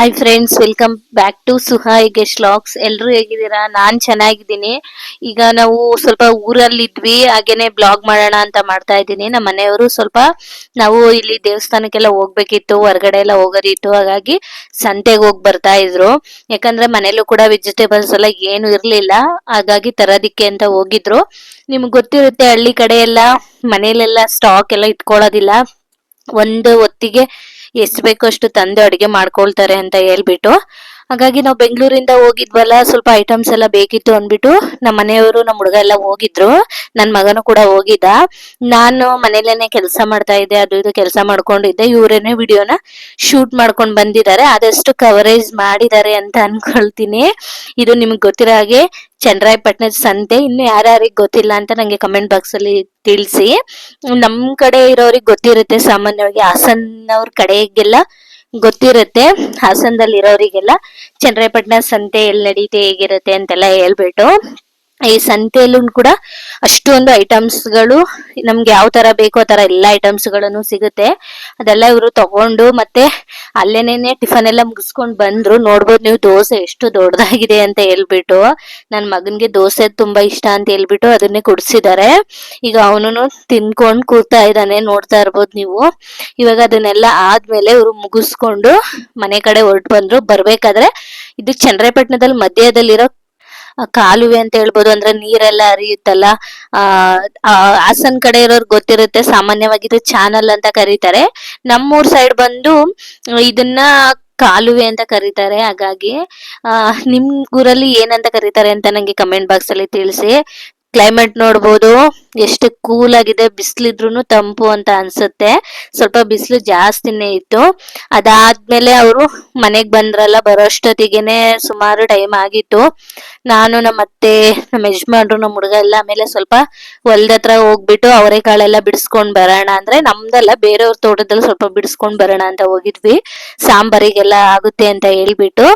Hi friends welcome back to ಸುಹಾಯ್ guest ಲಾಕ್ಸ್ ಎಲ್ರು ಹೇಗಿದ್ದೀರಾ? ನಾನ್ ಚೆನ್ನಾಗಿದ್ದೀನಿ. ಈಗ ನಾವು ಸ್ವಲ್ಪ ಊರಲ್ಲಿ ಇದ್ವಿ ಹಾಗೇನೆ ಬ್ಲಾಗ್ ಮಾಡೋಣ ಅಂತ ಮಾಡ್ತಾ ಇದ್ದೀನಿ. ನಮ್ಮ ಮನೆಯವರು ಸ್ವಲ್ಪ ನಾವು ಇಲ್ಲಿ ದೇವಸ್ಥಾನಕ್ಕೆಲ್ಲ ಹೋಗ್ಬೇಕಿತ್ತು, ಹೊರಗಡೆ ಎಲ್ಲ ಹೋಗೋದಿತ್ತು. ಹಾಗಾಗಿ ಸಂತೆಗೆ ಹೋಗಿ ಬರ್ತಾ ಇದ್ರು. ಯಾಕಂದ್ರೆ ಮನೇಲೂ ಕೂಡ ವೆಜಿಟೇಬಲ್ಸ್ ಎಲ್ಲ ಏನು ಇರ್ಲಿಲ್ಲ. ಹಾಗಾಗಿ ತರೋದಿಕ್ಕೆ ಅಂತ ಹೋಗಿದ್ರು. ನಿಮ್ಗೆ ಗೊತ್ತಿರುತ್ತೆ, ಹಳ್ಳಿ ಕಡೆ ಎಲ್ಲ ಮನೇಲೆಲ್ಲ ಸ್ಟಾಕ್ ಎಲ್ಲ ಇಟ್ಕೊಳ್ಳೋದಿಲ್ಲ. ಒಂದು ಹೊತ್ತಿಗೆ ಎಷ್ಟು ಬೇಕೋ ಅಷ್ಟು ತಂದು ಅಡಿಗೆ ಮಾಡ್ಕೊಳ್ತಾರೆ ಅಂತ ಹೇಳ್ಬಿಟ್ಟು ಹಾಗಾಗಿ ನಾವು ಬೆಂಗಳೂರಿಂದ ಹೋಗಿದ್ವಲ್ಲ, ಸ್ವಲ್ಪ ಐಟಮ್ಸ್ ಎಲ್ಲ ಬೇಕಿತ್ತು ಅಂದ್ಬಿಟ್ಟು ನಮ್ಮ ಮನೆಯವರು ನಮ್ಮ ಹುಡುಗ ಎಲ್ಲ ಹೋಗಿದ್ರು. ನನ್ನ ಮಗನು ಕೂಡ ಹೋಗಿದ್ದ. ನಾನು ಮನೇಲೇನೆ ಕೆಲಸ ಮಾಡ್ತಾ ಇದ್ದೆ, ಅದು ಇದು ಕೆಲಸ ಮಾಡ್ಕೊಂಡಿದ್ದೆ. ಇವರೇನೆ ವಿಡಿಯೋನ ಶೂಟ್ ಮಾಡ್ಕೊಂಡು ಬಂದಿದ್ದಾರೆ. ಆದಷ್ಟು ಕವರೇಜ್ ಮಾಡಿದ್ದಾರೆ ಅಂತ ಅನ್ಕೊಳ್ತೀನಿ. ಇದು ನಿಮ್ಗೆ ಗೊತ್ತಿರೋ ಹಾಗೆ ಚಂದ್ರಾಯಪಟ್ಟಣ ಸಂತೆ. ಇನ್ನು ಯಾರ್ಯಾರಿಗೆ ಗೊತ್ತಿಲ್ಲ ಅಂತ ನಂಗೆ ಕಮೆಂಟ್ ಬಾಕ್ಸ್ ಅಲ್ಲಿ ತಿಳಿಸಿ. ನಮ್ ಕಡೆ ಇರೋರಿಗೆ ಗೊತ್ತಿರುತ್ತೆ ಸಾಮಾನ್ಯವಾಗಿ ಹಾಸನ್ನವ್ರ ಕಡೆಗೆಲ್ಲ. ಗೊತ್ತಿರುತ್ತೆ. ಹಾಸನದಲ್ಲಿ ಇರೋರಿಗೆಲ್ಲ ಚನ್ನರಾಯಪಟ್ಟಣ ಸಂತೆ ಎಲ್ಲಿ ನಡೀತೆ ಹೇಗಿರುತ್ತೆ ಅಂತೆಲ್ಲ ಹೇಳ್ಬಿಟ್ಟು. ಈ ಸಂತೆಯಲ್ಲೂ ಕೂಡ ಅಷ್ಟೊಂದು ಐಟಮ್ಸ್ಗಳು ನಮ್ಗೆ ಯಾವ ತರ ಬೇಕೋ ಆ ತರ ಎಲ್ಲ ಐಟಮ್ಸ್ಗಳನ್ನು ಸಿಗುತ್ತೆ. ಅದೆಲ್ಲ ಇವರು ತಗೊಂಡು ಮತ್ತೆ ಅಲ್ಲೇನೇನೆ ಟಿಫನ್ ಎಲ್ಲ ಮುಗಿಸ್ಕೊಂಡು ಬಂದ್ರು. ನೋಡ್ಬೋದು ನೀವು ದೋಸೆ ಎಷ್ಟು ದೊಡ್ಡದಾಗಿದೆ ಅಂತ ಹೇಳ್ಬಿಟ್ಟು ನನ್ನ ಮಗನ್ಗೆ ದೋಸೆ ತುಂಬಾ ಇಷ್ಟ ಅಂತ ಹೇಳ್ಬಿಟ್ಟು ಅದನ್ನೇ ಕುಡ್ಸಿದ್ದಾರೆ. ಈಗ ಅವನು ತಿನ್ಕೊಂಡು ಕೂರ್ತಾ ಇದ್ದಾನೆ, ನೋಡ್ತಾ ಇರ್ಬೋದು ನೀವು. ಇವಾಗ ಅದನ್ನೆಲ್ಲ ಆದ್ಮೇಲೆ ಇವರು ಮುಗಿಸ್ಕೊಂಡು ಮನೆ ಕಡೆ ಹೊರಟು ಬಂದ್ರು. ಬರ್ಬೇಕಾದ್ರೆ ಇದು ಚಂದ್ರಪಟ್ಟಣದಲ್ಲಿ ಮಧ್ಯದಲ್ಲಿರೋ ಕಾಲುವೆ ಅಂತ ಹೇಳ್ಬೋದು. ಅಂದ್ರೆ ನೀರೆಲ್ಲ ಹರಿಯುತ್ತಲ್ಲ. ಆ ಹಾಸನ್ ಕಡೆ ಇರೋರ್ ಗೊತ್ತಿರುತ್ತೆ, ಸಾಮಾನ್ಯವಾಗಿ ಇದು ಚಾನಲ್ ಅಂತ ಕರೀತಾರೆ. ನಮ್ಮೂರ್ ಸೈಡ್ ಬಂದು ಇದನ್ನ ಕಾಲುವೆ ಅಂತ ಕರೀತಾರೆ. ಹಾಗಾಗಿ, ಆ, ನಿಮ್ ಊರಲ್ಲಿ ಏನಂತ ಕರೀತಾರೆ ಅಂತ ನಂಗೆ ಕಮೆಂಟ್ ಬಾಕ್ಸ್ ಅಲ್ಲಿ ತಿಳಿಸಿ. ಕ್ಲೈಮೇಟ್ ನೋಡ್ಬೋದು, ಎಷ್ಟು ಕೂಲ್ ಆಗಿದೆ ಬಿಸಿಲಿದ್ರು ತಂಪು ಅಂತ ಅನ್ಸುತ್ತೆ. ಸ್ವಲ್ಪ ಬಿಸಿಲು ಜಾಸ್ತಿನೇ ಇತ್ತು. ಅದಾದ್ಮೇಲೆ ಅವರು ಮನೆಗ್ ಬಂದ್ರಲ್ಲ, ಬರೋಷ್ಟೊತ್ತಿಗೆನೆ ಸುಮಾರು ಟೈಮ್ ಆಗಿತ್ತು. ನಾನು ನಮ್ಮ ಅತ್ತೆ, ನಮ್ಮ ಯಜಮಾನ್ರು, ನಮ್ಮ ಹುಡುಗ ಎಲ್ಲ ಆಮೇಲೆ ಸ್ವಲ್ಪ ಹೊಲ್ದ ಹತ್ರ ಹೋಗ್ಬಿಟ್ಟು ಅವರೆಕಾಳೆಲ್ಲ ಬಿಡಿಸ್ಕೊಂಡ್ ಬರೋಣ ಅಂದ್ರೆ, ನಮ್ದಲ್ಲ ಬೇರೆಯವ್ರ ತೋಟದಲ್ಲಿ ಸ್ವಲ್ಪ ಬಿಡಿಸ್ಕೊಂಡ್ ಬರೋಣ ಅಂತ ಹೋಗಿದ್ವಿ. ಸಾಂಬಾರಿಗೆಲ್ಲ ಆಗುತ್ತೆ ಅಂತ ಹೇಳ್ಬಿಟ್ಟು.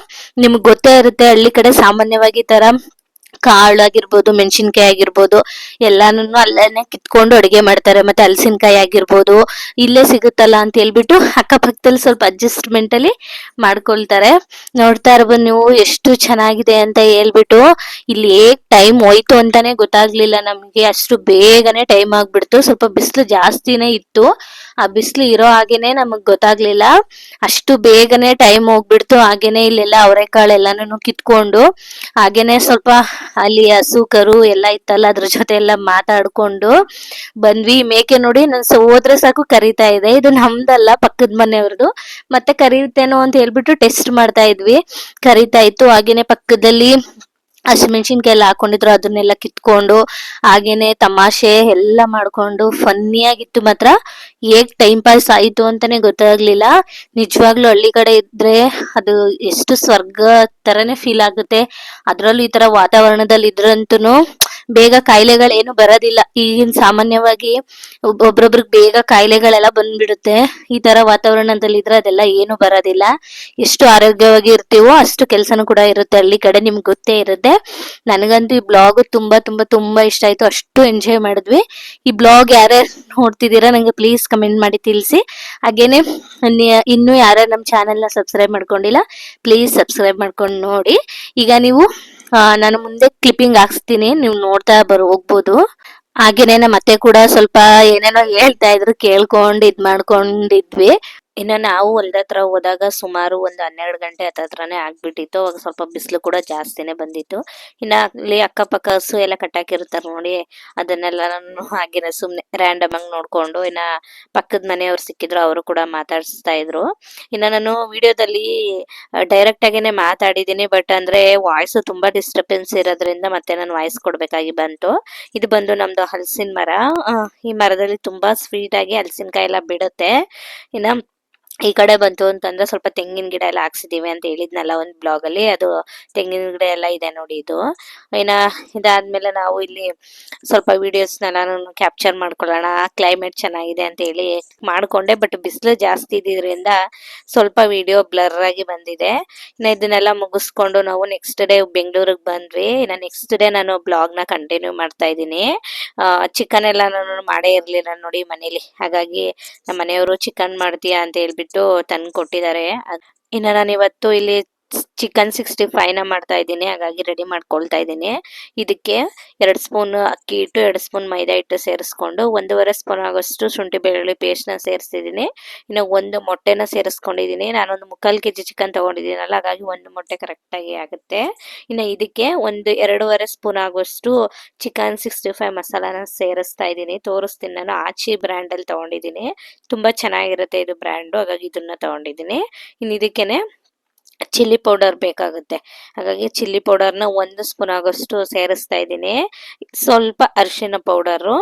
ನಿಮ್ಗೆ ಗೊತ್ತೇ ಇರುತ್ತೆ, ಹಳ್ಳಿ ಕಡೆ ಸಾಮಾನ್ಯವಾಗಿ ತರ ಕಾಳು ಆಗಿರ್ಬೋದು ಮೆಣಸಿನ್ಕಾಯಿ ಆಗಿರ್ಬೋದು ಎಲ್ಲಾನು ಅಲ್ಲೇನೆ ಕಿತ್ಕೊಂಡು ಅಡುಗೆ ಮಾಡ್ತಾರೆ. ಮತ್ತೆ ಹಲಸಿನಕಾಯಿ ಆಗಿರ್ಬೋದು ಇಲ್ಲೇ ಸಿಗುತ್ತಲ್ಲ ಅಂತ ಹೇಳ್ಬಿಟ್ಟು ಅಕ್ಕಪಕ್ಕದಲ್ಲಿ ಸ್ವಲ್ಪ ಅಡ್ಜಸ್ಟ್ಮೆಂಟ್ ಅಲ್ಲಿ ಮಾಡ್ಕೊಳ್ತಾರೆ. ನೋಡ್ತಾ ಇರ್ಬೋದು ನೀವು ಎಷ್ಟು ಚೆನ್ನಾಗಿದೆ ಅಂತ ಹೇಳ್ಬಿಟ್ಟು, ಇಲ್ಲಿ ಹೇಗ್ ಟೈಮ್ ಹೋಯ್ತು ಅಂತಾನೆ ಗೊತ್ತಾಗ್ಲಿಲ್ಲ ನಮ್ಗೆ. ಅಷ್ಟು ಬೇಗನೆ ಟೈಮ್ ಆಗ್ಬಿಡ್ತು. ಸ್ವಲ್ಪ ಬಿಸಿಲು ಜಾಸ್ತಿನೇ ಇತ್ತು. ಆ ಬಿಸಿಲು ಇರೋ ಹಾಗೇನೆ ನಮಗ್ ಗೊತ್ತಾಗ್ಲಿಲ್ಲ. ಅಷ್ಟು ಬೇಗನೆ ಟೈಮ್ ಹೋಗ್ಬಿಡ್ತು. ಹಾಗೇನೆ ಇಲ್ಲೆಲ್ಲ ಅವರೆಕಾಳು ಎಲ್ಲಾನು ಕಿತ್ಕೊಂಡು, ಹಾಗೇನೆ ಸ್ವಲ್ಪ ಅಲ್ಲಿ ಹಸು, ಕರು ಎಲ್ಲ ಇತ್ತಲ್ಲ, ಅದ್ರ ಜೊತೆ ಎಲ್ಲ ಮಾತಾಡ್ಕೊಂಡು ಬಂದ್ವಿ. ಮೇಕೆ ನೋಡಿ ನನ್ ಹೋದ್ರೆ ಸಾಕು ಕರಿತಾ ಇದೆ. ಇದು ನಮ್ದಲ್ಲ, ಪಕ್ಕದ ಮನೆಯವ್ರದ್ದು ಮತ್ತೆ ಕರೀತೇನೋ ಅಂತ ಹೇಳ್ಬಿಟ್ಟು ಟೆಸ್ಟ್ ಮಾಡ್ತಾ ಇದ್ವಿ. ಕರಿತಾ ಇತ್ತು. ಹಾಗೇನೆ ಪಕ್ಕದಲ್ಲಿ ಹಸಿಮೆಣಸಿನ್ಕಾಯಿ ಎಲ್ಲ ಹಾಕೊಂಡಿದ್ರು, ಅದನ್ನೆಲ್ಲ ಕಿತ್ಕೊಂಡು, ಹಾಗೇನೆ ತಮಾಷೆ ಎಲ್ಲ ಮಾಡ್ಕೊಂಡು ಫನ್ನಿ ಆಗಿತ್ತು ಮಾತ್ರ. ಹೇಗ್ ಟೈಮ್ ಪಾಸ್ ಆಯ್ತು ಅಂತಾನೆ ಗೊತ್ತಾಗ್ಲಿಲ್ಲ. ನಿಜವಾಗ್ಲೂ ಹಳ್ಳಿ ಕಡೆ ಇದ್ರೆ ಅದು ಎಷ್ಟು ಸ್ವರ್ಗ ತರನೇ ಫೀಲ್ ಆಗುತ್ತೆ. ಅದ್ರಲ್ಲೂ ಈ ತರ ವಾತಾವರಣದಲ್ಲಿ ಇದ್ರಂತೂ ಬೇಗ ಕಾಯಿಲೆಗಳೇನು ಬರೋದಿಲ್ಲ. ಈಗಿನ ಸಾಮಾನ್ಯವಾಗಿ ಒಬ್ಬೊಬ್ರಿಗೆ ಬೇಗ ಕಾಯಿಲೆಗಳೆಲ್ಲ ಬಂದ್ಬಿಡುತ್ತೆ. ಈ ತರ ವಾತಾವರಣದಲ್ಲಿ ಇದ್ರೆ ಅದೆಲ್ಲ ಏನು ಬರೋದಿಲ್ಲ. ಎಷ್ಟು ಆರೋಗ್ಯವಾಗಿ ಇರ್ತೀವೋ ಅಷ್ಟು ಕೆಲಸನೂ ಕೂಡ ಇರುತ್ತೆ. ಹಳ್ಳಿ ಕಡೆ ನಿಮ್ಗೆ ಗೊತ್ತೇ ಇರುತ್ತೆ. ನನಗಂತೂ ಈ ಬ್ಲಾಗ್ ತುಂಬಾ ತುಂಬಾ ತುಂಬಾ ಇಷ್ಟ ಆಯ್ತು. ಅಷ್ಟು ಎಂಜಾಯ್ ಮಾಡಿದ್ವಿ. ಈ ಬ್ಲಾಗ್ ಯಾರ್ಯಾರು ನೋಡ್ತಿದ್ದೀರಾ ನಂಗೆ ಪ್ಲೀಸ್ ಕಮೆಂಟ್ ಮಾಡಿ ತಿಳಿಸಿ. ಹಾಗೇನೆ, ಇನ್ನೂ ಯಾರ್ಯಾರು ನಮ್ಮ ಚಾನೆಲ್ನ ಸಬ್ಸ್ಕ್ರೈಬ್ ಮಾಡ್ಕೊಂಡಿಲ್ಲ ಪ್ಲೀಸ್ ಸಬ್ಸ್ಕ್ರೈಬ್ ಮಾಡ್ಕೊಂಡು ನೋಡಿ. ಈಗ ನೀವು ನಾನು ಮುಂದೆ ಕ್ಲಿಪ್ಪಿಂಗ್ ಹಾಕ್ಸ್ತೀನಿ. ನೀವು ನೋಡ್ತಾ ಬರ್, ಹೋಗ್ಬೋದು. ಹಾಗೇನೆ ನಮ್ಮ ಅತ್ತೆ ಕೂಡ ಸ್ವಲ್ಪ ಏನೇನೋ ಹೇಳ್ತಾ ಇದ್ರು ಕೇಳ್ಕೊಂಡ್, ಇದ್ ಮಾಡ್ಕೊಂಡಿದ್ವಿ. ಇನ್ನ ನಾವು ಹೊಲ್ದ ಹತ್ರ ಹೋದಾಗ ಸುಮಾರು ಒಂದು ಹನ್ನೆರಡು ಗಂಟೆ ಹತ್ರನೇ ಆಗ್ಬಿಟ್ಟಿತ್ತು, ಅವಾಗ ಸ್ವಲ್ಪ ಬಿಸಿಲು ಕೂಡ ಜಾಸ್ತಿನೇ ಬಂದಿತ್ತು. ಇನ್ನ ಅಲ್ಲಿ ಅಕ್ಕಪಕ್ಕ ಹಸು ಎಲ್ಲ ಕಟ್ಟಾಕಿರ್ತಾರೆ ನೋಡಿ ಅದನ್ನೆಲ್ಲ ನಾನು ಹಾಗೆ ಸುಮ್ನೆ ರ್ಯಾಂಡಮ್ ಆಗಿ ನೋಡ್ಕೊಂಡು, ಇನ್ನ ಪಕ್ಕದ ಮನೆಯವ್ರು ಸಿಕ್ಕಿದ್ರು ಅವರು ಕೂಡ ಮಾತಾಡಿಸ್ತಾ ಇದ್ರು. ಇನ್ನ ನಾನು ವಿಡಿಯೋದಲ್ಲಿ ಡೈರೆಕ್ಟ್ ಆಗೇನೆ ಮಾತಾಡಿದೀನಿ ಬಟ್ ಅಂದ್ರೆ ವಾಯ್ಸ್ ತುಂಬಾ ಡಿಸ್ಟರ್ಬೆನ್ಸ್ ಇರೋದ್ರಿಂದ ಮತ್ತೆ ನಾನು ವಾಯ್ಸ್ ಕೊಡ್ಬೇಕಾಗಿ ಬಂತು. ಇದು ಬಂದು ನಮ್ದು ಹಲಸಿನ ಮರ ಈ ಮರದಲ್ಲಿ ತುಂಬಾ ಸ್ವೀಟ್ ಆಗಿ ಹಲಸಿನಕಾಯಿ ಎಲ್ಲ ಬಿಡುತ್ತೆ. ಇನ್ನ ಈ ಕಡೆ ಬಂತು ಅಂತಂದ್ರೆ ಸ್ವಲ್ಪ ತೆಂಗಿನ ಗಿಡ ಎಲ್ಲ ಹಾಕ್ಸಿದೀವಿ ಅಂತ ಹೇಳಿದ್ನಲ್ಲ ಒಂದು ಬ್ಲಾಗ್ ಅಲ್ಲಿ ಅದು ತೆಂಗಿನ ಗಿಡ ಎಲ್ಲ ಇದೆ ನೋಡಿ ಇದು. ಇನ್ನ ಇದಾದ್ಮೇಲೆ ನಾವು ಇಲ್ಲಿ ಸ್ವಲ್ಪ ವಿಡಿಯೋಸ್ನೆಲ್ಲ ಕ್ಯಾಪ್ಚರ್ ಮಾಡ್ಕೊಳ್ಳೋಣ. ಕ್ಲೈಮೇಟ್ ಚೆನ್ನಾಗಿದೆ ಅಂತ ಹೇಳಿ ಮಾಡ್ಕೊಂಡೆ ಬಟ್ ಬಿಸಿಲು ಜಾಸ್ತಿ ಇದ್ದಿದ್ರಿಂದ ಸ್ವಲ್ಪ ವಿಡಿಯೋ ಬ್ಲರ್ ಆಗಿ ಬಂದಿದೆ. ಇನ್ನ ಇದನ್ನೆಲ್ಲ ಮುಗಿಸ್ಕೊಂಡು ನಾವು ನೆಕ್ಸ್ಟ್ ಡೇ ಬೆಂಗಳೂರಿಗೆ ಬಂದ್ವಿ. ಇನ್ನ ನೆಕ್ಸ್ಟ್ ಡೇ ನಾನು ಬ್ಲಾಗ್ನ ಕಂಟಿನ್ಯೂ ಮಾಡ್ತಾ ಇದ್ದೀನಿ. ಚಿಕನ್ ಎಲ್ಲ ನಾನು ಮಾಡೇ ಇರ್ಲಿಲ್ಲ ನೋಡಿ ಮನೇಲಿ. ಹಾಗಾಗಿ ನಮ್ಮ ಮನೆಯವರು ಚಿಕನ್ ಮಾಡ್ತೀಯಾ ಅಂತ ಹೇಳ್ಬಿಟ್ಟು ತಂದು ಕೊಟ್ಟಿದ್ದಾರೆ ಇನ್ನು ನಾನು ಇವತ್ತು ಇಲ್ಲಿ ಚಿಕನ್ ಸಿಕ್ಸ್ಟಿ ಫೈವ್ನ ಮಾಡ್ತಾ ಇದ್ದೀನಿ, ಹಾಗಾಗಿ ರೆಡಿ ಮಾಡ್ಕೊಳ್ತಾ ಇದ್ದೀನಿ. ಇದಕ್ಕೆ ಎರಡು ಸ್ಪೂನ್ ಅಕ್ಕಿ ಇಟ್ಟು ಎರಡು ಸ್ಪೂನ್ ಮೈದಾ ಹಿಟ್ಟು ಸೇರಿಸ್ಕೊಂಡು ಒಂದೂವರೆ ಸ್ಪೂನ್ ಆಗೋಷ್ಟು ಶುಂಠಿ ಬೆಳ್ಳುಳ್ಳಿ ಪೇಸ್ಟ್ನ ಸೇರಿಸ್ತಿದ್ದೀನಿ. ಇನ್ನು ಒಂದು ಮೊಟ್ಟೆನ ಸೇರಿಸ್ಕೊಂಡಿದ್ದೀನಿ. ನಾನೊಂದು ಮುಕ್ಕಾಲು ಕೆ ಜಿ ಚಿಕನ್ ತೊಗೊಂಡಿದ್ದೀನಲ್ಲ, ಹಾಗಾಗಿ ಒಂದು ಮೊಟ್ಟೆ ಕರೆಕ್ಟಾಗಿ ಆಗುತ್ತೆ. ಇನ್ನು ಇದಕ್ಕೆ ಒಂದು ಎರಡೂವರೆ ಸ್ಪೂನ್ ಆಗೋಷ್ಟು ಚಿಕನ್ ಸಿಕ್ಸ್ಟಿ ಫೈವ್ ಮಸಾಲಾನ ಸೇರಿಸ್ತಾ ಇದ್ದೀನಿ. ತೋರಿಸ್ತೀನಿ ನಾನು, ಆಚಿ ಬ್ರ್ಯಾಂಡಲ್ಲಿ ತೊಗೊಂಡಿದ್ದೀನಿ. ತುಂಬ ಚೆನ್ನಾಗಿರುತ್ತೆ ಇದು ಬ್ರ್ಯಾಂಡು ಹಾಗಾಗಿ ಇದನ್ನು ತೊಗೊಂಡಿದ್ದೀನಿ. ಇನ್ನು ಇದಕ್ಕೇನೆ ಚಿಲ್ಲಿ ಪೌಡರ್ ಬೇಕಾಗುತ್ತೆ. ಹಾಗಾಗಿ ಚಿಲ್ಲಿ ಪೌಡರ್ನ ಒಂದು ಸ್ಪೂನ್ ಆಗೋಷ್ಟು ಸೇರಿಸ್ತಾ ಇದ್ದೀನಿ. ಸ್ವಲ್ಪ ಅರಿಶಿನ ಪೌಡರು,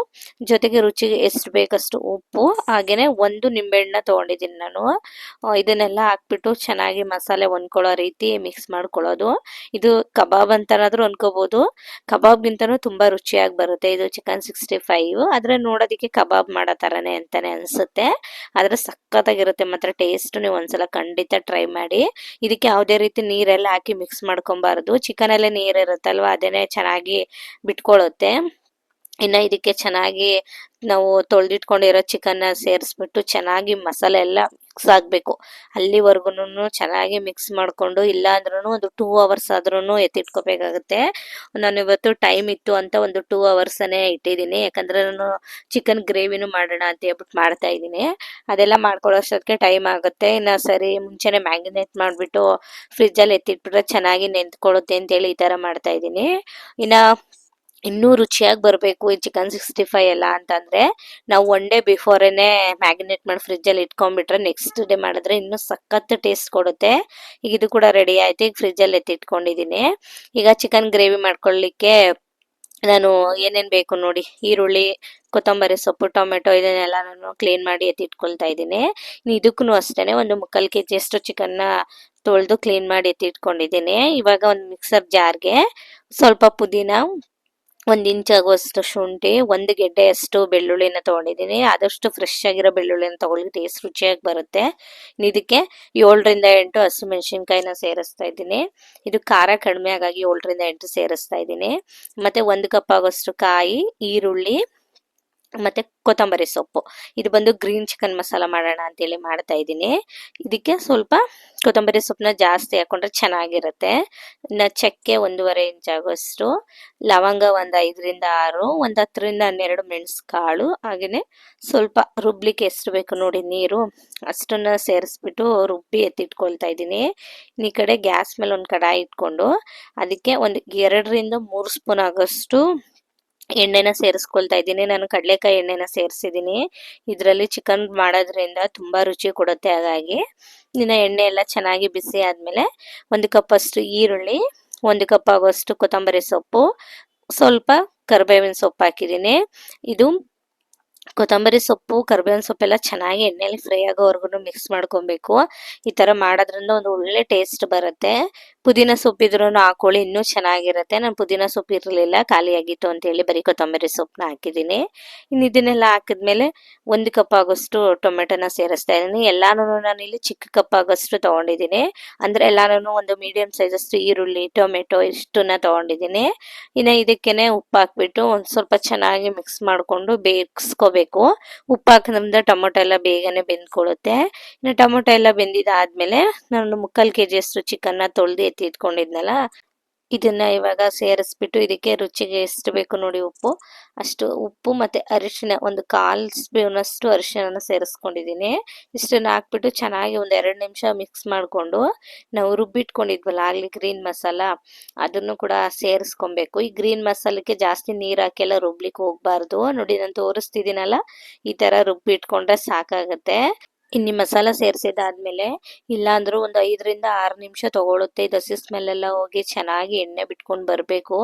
ಜೊತೆಗೆ ರುಚಿಗೆ ಎಷ್ಟು ಬೇಕಷ್ಟು ಉಪ್ಪು ಹಾಗೆಯೇ ಒಂದು ನಿಂಬೆಹಣ್ಣ ತೊಗೊಂಡಿದ್ದೀನಿ ನಾನು. ಇದನ್ನೆಲ್ಲ ಹಾಕ್ಬಿಟ್ಟು ಚೆನ್ನಾಗಿ ಮಸಾಲೆ ಹೊಂದ್ಕೊಳ್ಳೋ ರೀತಿ ಮಿಕ್ಸ್ ಮಾಡ್ಕೊಳ್ಳೋದು. ಇದು ಕಬಾಬ್ ಅಂತನಾದ್ರೂ ಅನ್ಕೋಬೋದು ಕಬಾಬ್ಗಿಂತನೂ ತುಂಬ ರುಚಿಯಾಗಿ ಬರುತ್ತೆ. ಇದು ಚಿಕನ್ ಸಿಕ್ಸ್ಟಿ ಫೈವ್. ಆದರೆ ನೋಡೋದಕ್ಕೆ ಕಬಾಬ್ ಮಾಡೋ ಥರನೇ ಅಂತಾನೆ ಅನಿಸುತ್ತೆ. ಆದರೆ ಸಖತ್ತಾಗಿರುತ್ತೆ ಮಾತ್ರ. ಟೇಸ್ಟ್ ನೀವು ಒಂದ್ಸಲ ಖಂಡಿತ ಟ್ರೈ ಮಾಡಿ. ಇದಕ್ಕೆ ಯಾವುದೇ ರೀತಿ ನೀರೆಲ್ಲ ಹಾಕಿ ಮಿಕ್ಸ್ ಮಾಡ್ಕೊಬಾರ್ದು. ಚಿಕನ್ ಎಲ್ಲ ನೀರು ಇರುತ್ತಲ್ವ ಅದೇನೆ ಚೆನ್ನಾಗಿ ಬಿಟ್ಕೊಳ್ಳುತ್ತೆ ಇನ್ನು ಇದಕ್ಕೆ ಚೆನ್ನಾಗಿ ನಾವು ತೊಳೆದಿಟ್ಕೊಂಡಿರೋ ಚಿಕನ್ನ ಸೇರಿಸ್ಬಿಟ್ಟು ಚೆನ್ನಾಗಿ ಮಸಾಲೆ ಎಲ್ಲ ಮಿಕ್ಸ್ ಆಗಬೇಕು. ಅಲ್ಲಿವರೆಗೂ ಚೆನ್ನಾಗಿ ಮಿಕ್ಸ್ ಮಾಡಿಕೊಂಡು ಇಲ್ಲ ಅಂದ್ರೂ ಒಂದು ಟೂ ಅವರ್ಸ್ ಆದ್ರೂ ಎತ್ತಿಟ್ಕೋಬೇಕಾಗುತ್ತೆ. ನಾನು ಇವತ್ತು ಟೈಮ್ ಇತ್ತು ಅಂತ ಒಂದು ಟೂ ಅವರ್ಸನ್ನೇ ಇಟ್ಟಿದ್ದೀನಿ. ಯಾಕಂದರೆ ನಾನು ಚಿಕನ್ ಗ್ರೇವಿನೂ ಮಾಡೋಣ ಅಂತ ಹೇಳ್ಬಿಟ್ಟು ಮಾಡ್ತಾ ಇದ್ದೀನಿ. ಅದೆಲ್ಲ ಮಾಡ್ಕೊಳ್ಳೋಷ್ಟೊತ್ತಿಗೆ ಟೈಮ್ ಆಗುತ್ತೆ. ಇನ್ನು ಸರಿ ಮುಂಚೆನೆ ಮ್ಯಾಗಿನೇಟ್ ಮಾಡಿಬಿಟ್ಟು ಫ್ರಿಜ್ಜಲ್ಲಿ ಎತ್ತಿಟ್ಬಿಟ್ರೆ ಚೆನ್ನಾಗಿ ನೆಂದ್ಕೊಳ್ಳುತ್ತೆ ಅಂತೇಳಿ ಈ ಥರ ಮಾಡ್ತಾ ಇದ್ದೀನಿ. ಇನ್ನು ಇನ್ನೂ ರುಚಿಯಾಗಿ ಬರಬೇಕು ಈ ಚಿಕನ್ ಸಿಕ್ಸ್ಟಿ ಫೈವ್ ಎಲ್ಲ ಅಂತಂದರೆ, ನಾವು ಒನ್ ಡೇ ಬಿಫೋರೇನೆ ಮ್ಯಾಗಿನೇಟ್ ಮಾಡಿ ಫ್ರಿಜ್ಜಲ್ಲಿ ಇಟ್ಕೊಂಡ್ಬಿಟ್ರೆ ನೆಕ್ಸ್ಟ್ ಡೇ ಮಾಡಿದ್ರೆ ಇನ್ನೂ ಸಖತ್ ಟೇಸ್ಟ್ ಕೊಡುತ್ತೆ. ಈಗ ಇದು ಕೂಡ ರೆಡಿ ಆಯ್ತು, ಈಗ ಫ್ರಿಜ್ಜಲ್ಲಿ ಎತ್ತಿಟ್ಕೊಂಡಿದ್ದೀನಿ ಈಗ ಚಿಕನ್ ಗ್ರೇವಿ ಮಾಡ್ಕೊಳ್ಳಿಕ್ಕೆ ನಾನು ಏನೇನು ಬೇಕು ನೋಡಿ, ಈರುಳ್ಳಿ, ಕೊತ್ತಂಬರಿ ಸೊಪ್ಪು, ಟೊಮೆಟೊ ಇದನ್ನೆಲ್ಲ ನಾನು ಕ್ಲೀನ್ ಮಾಡಿ ಎತ್ತಿಟ್ಕೊಳ್ತಾ ಇದ್ದೀನಿ. ಇದಕ್ಕೂ ಅಷ್ಟೇ ಒಂದು ಮುಕ್ಕಾಲು ಕೆ ಜಿಯಷ್ಟು ಚಿಕನ್ನ ತೊಳೆದು ಕ್ಲೀನ್ ಮಾಡಿ ಎತ್ತಿಟ್ಕೊಂಡಿದ್ದೀನಿ ಇವಾಗ ಒಂದು ಮಿಕ್ಸರ್ ಜಾರ್ಗೆ ಸ್ವಲ್ಪ ಪುದೀನ ಒಂದು ಇಂಚ್ ಆಗುವಷ್ಟು ಶುಂಠಿ ಒಂದು ಗೆಡ್ಡೆಯಷ್ಟು ಬೆಳ್ಳುಳ್ಳಿನ ತಗೊಂಡಿದ್ದೀನಿ. ಆದಷ್ಟು ಫ್ರೆಶ್ ಆಗಿರೋ ಬೆಳ್ಳುಳ್ಳಿನ ತಗೊಳ್ಳಿ. ಟೇಸ್ಟ್ ರುಚಿಯಾಗಿ ಬರುತ್ತೆ. ಇದಕ್ಕೆ ಏಳರಿಂದ ಎಂಟು ಹಸಿಮೆಣಸಿನ್ಕಾಯಿನ ಸೇರಿಸ್ತಾ ಇದ್ದೀನಿ. ಇದು ಖಾರ ಕಡಿಮೆ ಆಗಿ ಏಳರಿಂದ ಎಂಟು ಸೇರಿಸ್ತಾ ಇದ್ದೀನಿ. ಮತ್ತೆ ಒಂದು ಕಪ್ ಆಗೋಷ್ಟು ಕಾಯಿ, ಈರುಳ್ಳಿ ಮತ್ತು ಕೊತ್ತಂಬರಿ ಸೊಪ್ಪು. ಇದು ಬಂದು ಗ್ರೀನ್ ಚಿಕನ್ ಮಸಾಲ ಮಾಡೋಣ ಅಂತೇಳಿ ಮಾಡ್ತಾ ಇದ್ದೀನಿ. ಇದಕ್ಕೆ ಸ್ವಲ್ಪ ಕೊತ್ತಂಬರಿ ಸೊಪ್ಪನ್ನ ಜಾಸ್ತಿ ಹಾಕೊಂಡ್ರೆ ಚೆನ್ನಾಗಿರುತ್ತೆ. ಇನ್ನು ಚಕ್ಕೆ ಒಂದೂವರೆ ಇಂಚ್ ಆಗೋಷ್ಟು, ಲವಂಗ ಒಂದು ಐದರಿಂದ ಆರು, ಒಂದು ಹತ್ತರಿಂದ ಹನ್ನೆರಡು ಮೆಣಸು ಕಾಳು ಹಾಗೆಯೇ ಸ್ವಲ್ಪ ರುಬ್ಲಿಕ್ಕೆ ಎಷ್ಟು ಬೇಕು ನೋಡಿ ನೀರು ಅಷ್ಟನ್ನು ಸೇರಿಸ್ಬಿಟ್ಟು ರುಬ್ಬಿ ಎತ್ತಿಟ್ಕೊಳ್ತಾ ಇದ್ದೀನಿ. ಈ ಕಡೆ ಗ್ಯಾಸ್ ಮೇಲೆ ಒಂದು ಕಡಾಯಿ ಇಟ್ಕೊಂಡು, ಅದಕ್ಕೆ ಒಂದು ಎರಡರಿಂದ ಮೂರು ಸ್ಪೂನ್ ಆಗೋಷ್ಟು ಎಣ್ಣೆನ ಸೇರಿಸ್ಕೊಳ್ತಾ ಇದ್ದೀನಿ. ನಾನು ಕಡಲೆಕಾಯಿ ಎಣ್ಣೆನ ಸೇರಿಸಿದ್ದೀನಿ. ಇದರಲ್ಲಿ ಚಿಕನ್ ಮಾಡೋದ್ರಿಂದ ತುಂಬ ರುಚಿ ಕೊಡುತ್ತೆ ಹಾಗಾಗಿ. ಇನ್ನು ಎಣ್ಣೆ ಎಲ್ಲ ಚೆನ್ನಾಗಿ ಬಿಸಿ ಆದಮೇಲೆ ಒಂದು ಕಪ್ಪಷ್ಟು ಈರುಳ್ಳಿ, ಒಂದು ಕಪ್ ಆಗೋಷ್ಟು ಕೊತ್ತಂಬರಿ ಸೊಪ್ಪು, ಸ್ವಲ್ಪ ಕರಿಬೇವಿನ ಸೊಪ್ಪು ಹಾಕಿದ್ದೀನಿ. ಇದು ಕೊತ್ತಂಬರಿ ಸೊಪ್ಪು, ಕರಿಬೇವಿನ ಸೊಪ್ಪೆಲ್ಲ ಚೆನ್ನಾಗಿ ಎಣ್ಣೆಯಲ್ಲಿ ಫ್ರೈ ಆಗೋವರೆಗೂ ಮಿಕ್ಸ್ ಮಾಡ್ಕೊಬೇಕು. ಈ ಥರ ಮಾಡೋದ್ರಿಂದ ಒಂದು ಒಳ್ಳೆ ಟೇಸ್ಟ್ ಬರುತ್ತೆ. ಪುದೀನ ಸೊಪ್ಪಿದ್ರೂ ಹಾಕೊಳ್ಳಿ, ಇನ್ನೂ ಚೆನ್ನಾಗಿರುತ್ತೆ. ನಾನು ಪುದೀನ ಸೊಪ್ಪು ಇರಲಿಲ್ಲ, ಖಾಲಿಯಾಗಿತ್ತು ಅಂತೇಳಿ ಬರೀ ಕೊತ್ತಂಬರಿ ಸೊಪ್ಪನ್ನ ಹಾಕಿದ್ದೀನಿ. ಇನ್ನು ಇದನ್ನೆಲ್ಲ ಹಾಕಿದ್ಮೇಲೆ ಒಂದು ಕಪ್ ಆಗೋಷ್ಟು ಟೊಮೆಟೊನ ಸೇರಿಸ್ತಾ ಇದ್ದೀನಿ. ಎಲ್ಲಾನು ನಾನು ಇಲ್ಲಿ ಚಿಕ್ಕ ಕಪ್ ಆಗೋಷ್ಟು ತೊಗೊಂಡಿದ್ದೀನಿ. ಅಂದರೆ ಎಲ್ಲಾನು ಒಂದು ಮೀಡಿಯಮ್ ಸೈಜಷ್ಟು ಈರುಳ್ಳಿ, ಟೊಮೆಟೊ ಇಷ್ಟನ್ನ ತೊಗೊಂಡಿದ್ದೀನಿ. ಇನ್ನು ಇದಕ್ಕೇನೆ ಉಪ್ಪು ಹಾಕ್ಬಿಟ್ಟು ಒಂದು ಸ್ವಲ್ಪ ಚೆನ್ನಾಗಿ ಮಿಕ್ಸ್ ಮಾಡಿಕೊಂಡು ಬೇಯಿಸ್ಕೋಬೇಕು. ಉಪ್ಪು ಹಾಕಿದ್ರಿಂದ ಟೊಮೊಟೊ ಎಲ್ಲ ಬೇಗನೆ ಬೆಂದ್ಕೊಳ್ಳುತ್ತೆ. ಇನ್ನು ಟೊಮೊಟೊ ಎಲ್ಲ ಬೆಂದಿದ್ದಾದ್ಮೇಲೆ ನಾನು ಮುಕ್ಕಾಲು ಕೆ ಜಿಯಷ್ಟು ಚಿಕನ್ನ ತೊಳೆದು ಎತ್ತಿ ಇಟ್ಕೊಂಡಿದ್ನಲ್ಲ, ಇದನ್ನ ಇವಾಗ ಸೇರಿಸ್ಬಿಟ್ಟು ಇದಕ್ಕೆ ರುಚಿಗೆ ಎಷ್ಟು ಬೇಕು ನೋಡಿ ಉಪ್ಪು. ಅಷ್ಟು ಉಪ್ಪು ಮತ್ತೆ ಅರಿಶಿನ, ಒಂದು ಕಾಲು ಸ್ಪೂನಷ್ಟು ಅರಿಶಿನ ಸೇರಿಸ್ಕೊಂಡಿದ್ದೀನಿ. ಇಷ್ಟನ್ನ ಹಾಕ್ಬಿಟ್ಟು ಚೆನ್ನಾಗಿ ಒಂದು ಎರಡು ನಿಮಿಷ ಮಿಕ್ಸ್ ಮಾಡಿಕೊಂಡು, ನಾವು ರುಬ್ಬಿಟ್ಕೊಂಡಿದ್ವಲ್ಲ ಅಲ್ಲಿ ಗ್ರೀನ್ ಮಸಾಲ ಅದನ್ನು ಕೂಡ ಸೇರಿಸ್ಕೊಬೇಕು. ಈ ಗ್ರೀನ್ ಮಸಾಲಕ್ಕೆ ಜಾಸ್ತಿ ನೀರು ಹಾಕೆಲ್ಲ ರುಬ್ಲಿಕ್ಕೆ ಹೋಗ್ಬಾರ್ದು. ನೋಡಿ, ನಾನು ತೋರಿಸ್ತಿದ್ದೀನಲ್ಲ, ಈ ತರ ರುಬ್ಬಿಟ್ಕೊಂಡ್ರೆ ಸಾಕಾಗತ್ತೆ. ಇನ್ನು ಮಸಾಲ ಸೇರಿಸಿದಾದ್ಮೇಲೆ ಇಲ್ಲಾಂದ್ರೂ ಒಂದು ಐದರಿಂದ ಆರು ನಿಮಿಷ ತಗೊಳುತ್ತೆ. ಇದು ಹಸಿ ಸ್ಮೆಲ್ಲೆಲ್ಲ ಹೋಗಿ ಚೆನ್ನಾಗಿ ಎಣ್ಣೆ ಬಿಟ್ಕೊಂಡು ಬರಬೇಕು.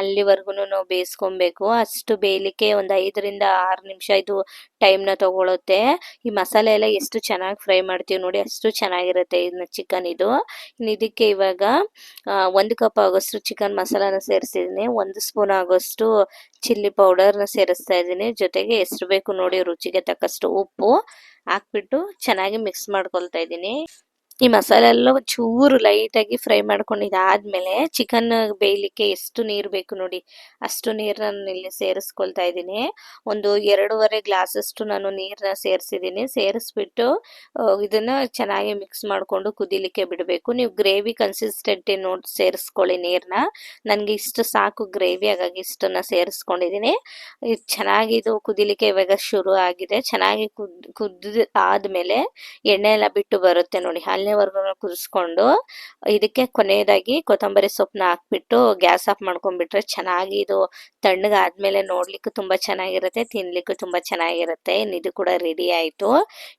ಅಲ್ಲಿವರೆಗೂ ನಾವು ಬೇಯಿಸ್ಕೊಬೇಕು. ಅಷ್ಟು ಬೇಯಲಿಕ್ಕೆ ಒಂದು ಐದರಿಂದ ಆರು ನಿಮಿಷ ಇದು ಟೈಮ್ನ ತಗೊಳುತ್ತೆ. ಈ ಮಸಾಲೆ ಎಲ್ಲ ಎಷ್ಟು ಚೆನ್ನಾಗಿ ಫ್ರೈ ಮಾಡ್ತೀವಿ ನೋಡಿ, ಅಷ್ಟು ಚೆನ್ನಾಗಿರುತ್ತೆ ಇದನ್ನ ಚಿಕನ್ ಇದು. ಇದಕ್ಕೆ ಇವಾಗ ಒಂದು ಕಪ್ ಆಗೋಷ್ಟು ಚಿಕನ್ ಮಸಾಲಾನ ಸೇರಿಸಿದ್ದೀನಿ ಒಂದು ಸ್ಪೂನ್ ಆಗೋಷ್ಟು ಚಿಲ್ಲಿ ಪೌಡರ್ನ ಸೇರಿಸ್ತಾ ಇದ್ದೀನಿ ಜೊತೆಗೆ ಎಷ್ಟು ಬೇಕು ನೋಡಿ ರುಚಿಗೆ ತಕ್ಕಷ್ಟು ಉಪ್ಪು. ಹಾಕ್ಬಿಟ್ಟು ಚೆನ್ನಾಗಿ ಮಿಕ್ಸ್ ಮಾಡ್ಕೊಳ್ತಾ ಇದ್ದೀನಿ. ಈ ಮಸಾಲೆ ಎಲ್ಲ ಚೂರು ಲೈಟಾಗಿ ಫ್ರೈ ಮಾಡ್ಕೊಂಡಿದ್ದಾದ್ಮೇಲೆ ಚಿಕನ್ ಬೇಯಲಿಕ್ಕೆ ಎಷ್ಟು ನೀರು ಬೇಕು ನೋಡಿ. ಅಷ್ಟು ನೀರನ್ನ ಇಲ್ಲಿ ಸೇರಿಸ್ಕೊಳ್ತಾ ಇದ್ದೀನಿ. ಒಂದು ಎರಡೂವರೆ ಗ್ಲಾಸಷ್ಟು ನಾನು ನೀರನ್ನ ಸೇರಿಸಿದ್ದೀನಿ. ಸೇರಿಸ್ಬಿಟ್ಟು ಇದನ್ನ ಚೆನ್ನಾಗಿ ಮಿಕ್ಸ್ ಮಾಡಿಕೊಂಡು ಕುದಿಲಿಕ್ಕೆ ಬಿಡಬೇಕು. ನೀವು ಗ್ರೇವಿ ಕನ್ಸಿಸ್ಟೆಂಟ್ ನೋಡಿ ಸೇರಿಸ್ಕೊಳ್ಳಿ ನೀರನ್ನ ನನಗೆ ಇಷ್ಟು ಸಾಕು ಗ್ರೇವಿ ಹಾಗಾಗಿ ಇಷ್ಟನ್ನ ಸೇರಿಸ್ಕೊಂಡಿದ್ದೀನಿ. ಇದು ಚೆನ್ನಾಗಿ ಇದು ಕುದಿಲಿಕ್ಕೆ ಇವಾಗ ಶುರು ಆಗಿದೆ ಚೆನ್ನಾಗಿ ಕುದ್, ಕುದ್ದು ಆದ್ಮೇಲೆ ಎಣ್ಣೆ ಎಲ್ಲ ಬಿಟ್ಟು ಬರುತ್ತೆ ನೋಡಿ. ಅಲ್ಲಿವರೆಗೂ ಕುದಿಸ್ಕೊಂಡು ಇದಕ್ಕೆ ಕೊನೆಯದಾಗಿ ಕೊತ್ತಂಬರಿ ಸೊಪ್ಪನ್ನ ಹಾಕ್ಬಿಟ್ಟು ಗ್ಯಾಸ್ ಆಫ್ ಮಾಡ್ಕೊಂಡ್ಬಿಟ್ರೆ ಚೆನ್ನಾಗಿ ಇದು ತಣ್ಣಗಾದ್ಮೇಲೆ ನೋಡ್ಲಿಕ್ಕೂ ತುಂಬಾ ಚೆನ್ನಾಗಿರುತ್ತೆ, ತಿನ್ಲಿಕ್ಕೂ ತುಂಬಾ ಚೆನ್ನಾಗಿರುತ್ತೆ. ಇದು ಕೂಡ ರೆಡಿ ಆಯ್ತು.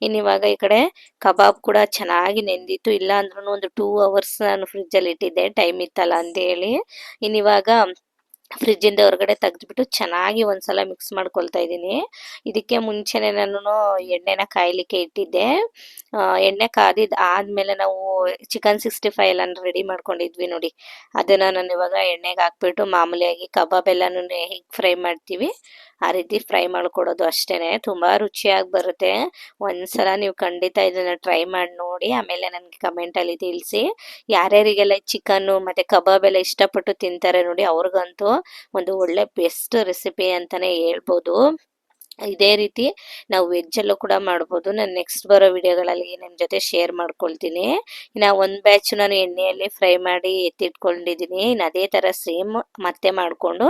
ಇನ್ನಿವಾಗ ಇವಾಗ ಈ ಕಡೆ ಕಬಾಬ್ ಕೂಡ ಚೆನ್ನಾಗಿ ನೆಂದಿತ್ತು. ಇಲ್ಲ ಅಂದ್ರೂ ಒಂದು ಟೂ ಅವರ್ಸ್ ನಾನು ಫ್ರಿಜ್ಜಲ್ಲಿ ಇಟ್ಟಿದ್ದೆ. ಟೈಮ್ ಇತ್ತಲ್ಲ ಅಂತ ಹೇಳಿ ಇನ್ನು ಇವಾಗ ಫ್ರಿಜ್ಜಿಂದ ಹೊರಗಡೆ ತೆಗೆದ್ಬಿಟ್ಟು ಚೆನ್ನಾಗಿ ಒಂದ್ಸಲ ಮಿಕ್ಸ್ ಮಾಡ್ಕೊಳ್ತಾ ಇದ್ದೀನಿ. ಇದಕ್ಕೆ ಮುಂಚೆನೆ ನಾನು ಎಣ್ಣೆನ ಕಾಯಲಿಕ್ಕೆ ಇಟ್ಟಿದ್ದೆ. ಎಣ್ಣೆ ಕಾದಿದ್ ಆದ್ಮೇಲೆ ನಾವು ಚಿಕನ್ ಸಿಕ್ಸ್ಟಿ ಫೈವ್ ಎಲ್ಲ ರೆಡಿ ಮಾಡ್ಕೊಂಡಿದ್ವಿ ನೋಡಿ. ಅದನ್ನ ನಾನು ಇವಾಗ ಎಣ್ಣೆಗೆ ಹಾಕ್ಬಿಟ್ಟು ಮಾಮೂಲಿಯಾಗಿ ಕಬಾಬ್ ಎಲ್ಲಾನು ಹೇಗೆ ಫ್ರೈ ಮಾಡ್ತೀವಿ. ಆ ರೀತಿ ಫ್ರೈ ಮಾಡ್ಕೊಡೋದು ಅಷ್ಟೇ ತುಂಬಾ ರುಚಿಯಾಗಿ ಬರುತ್ತೆ. ಒಂದ್ಸಲ ನೀವು ಖಂಡಿತ ಇದನ್ನ ಟ್ರೈ ಮಾಡಿ ನೋಡಿ, ಆಮೇಲೆ ನನಗೆ ಕಮೆಂಟಲ್ಲಿ ತಿಳಿಸಿ. ಯಾರ್ಯಾರಿಗೆಲ್ಲ ಚಿಕನ್ನು ಮತ್ತೆ ಕಬಾಬ್ ಎಲ್ಲ ಇಷ್ಟಪಟ್ಟು ತಿಂತಾರೆ ನೋಡಿ, ಅವ್ರಿಗಂತೂ ಒಂದು ಒಳ್ಳೆ ಬೆಸ್ಟ್ ರೆಸಿಪಿ ಅಂತಾನೆ ಹೇಳ್ಬೋದು. ಇದೇ ರೀತಿ ನಾವು ವೆಜ್ಜಲ್ಲೂ ಕೂಡ ಮಾಡ್ಬೋದು. ನಾನು ನೆಕ್ಸ್ಟ್ ಬರೋ ವಿಡಿಯೋಗಳಲ್ಲಿ ನಿಮ್ಮ ಜೊತೆ ಶೇರ್ ಮಾಡ್ಕೊಳ್ತೀನಿ. ಇನ್ನು ಒಂದು ಬ್ಯಾಚ್ ನಾನು ಎಣ್ಣೆಯಲ್ಲಿ ಫ್ರೈ ಮಾಡಿ ಎತ್ತಿಟ್ಕೊಂಡಿದ್ದೀನಿ ಇನ್ನು ಅದೇ ಥರ ಸೇಮ್ ಮತ್ತೆ ಮಾಡಿಕೊಂಡು